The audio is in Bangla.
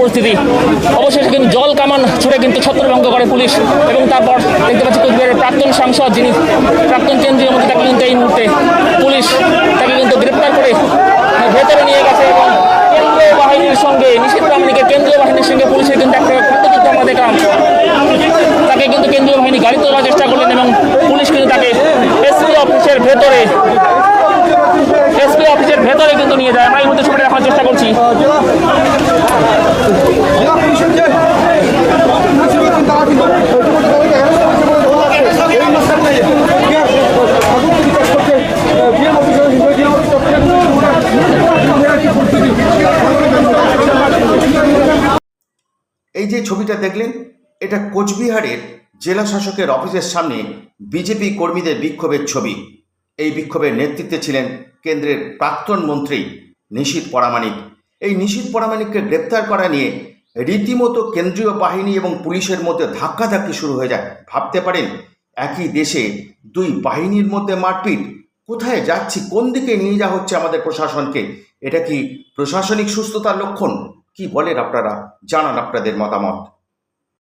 পাচ্ছি অবশেষে কিন্তু জল কামান ছুড়ে কিন্তু ছত্রভঙ্গ করে পুলিশ এবং তারপর দেখতে পাচ্ছি কোচবিহারের প্রাক্তন সাংসদ যিনি প্রাক্তন কেন্দ্রীয় মন্ত্রী তাকে কিন্তু এই মুহূর্তে পুলিশ তাকে কিন্তু গ্রেপ্তার করে ভেতরে নিয়ে গেছে এবং কেন্দ্রীয় বাহিনীর সঙ্গে, নিষিদ্ধ প্রামাণিকের কেন্দ্রীয় বাহিনীর সঙ্গে পুলিশের কিন্তু একটা খাদ্যযুদ্ধ আমরা দেখলাম। তাকে কিন্তু কেন্দ্রীয় বাহিনী গাড়ি তোলার চেষ্টা করলেন এবং পুলিশ কিন্তু তাকে এসপি অফিসের ভেতরে এসপি অফিসের ভেতরে কিন্তু নিয়ে যায় আমরা এই মুহূর্তে ছবিটা দেখার চেষ্টা করছি। এই যে ছবিটা দেখলেন, এটা কোচবিহারের জেলা শাসকের অফিসের সামনে বিজেপি কর্মীদের বিক্ষোভের ছবি। এই বিক্ষোভের নেতৃত্বে ছিলেন কেন্দ্রের প্রাক্তন মন্ত্রী নিশীত পরামানিক। এই নিশীত পরামানিককে গ্রেপ্তার করা নিয়ে রীতিমতো কেন্দ্রীয় বাহিনী এবং পুলিশের মধ্যে ধাক্কাধাক্কি শুরু হয়ে যায়। ভাবতে পারেন, একই দেশে দুই বাহিনীর মধ্যে মারপিট, কোথায় যাচ্ছি, কোন দিকে নিয়ে যাওয়া হচ্ছে আমাদের প্রশাসনকে, এটা কি প্রশাসনিক সুস্থতার লক্ষণ? কি বলেন আপনারা? জানান আপনাদের মতামত।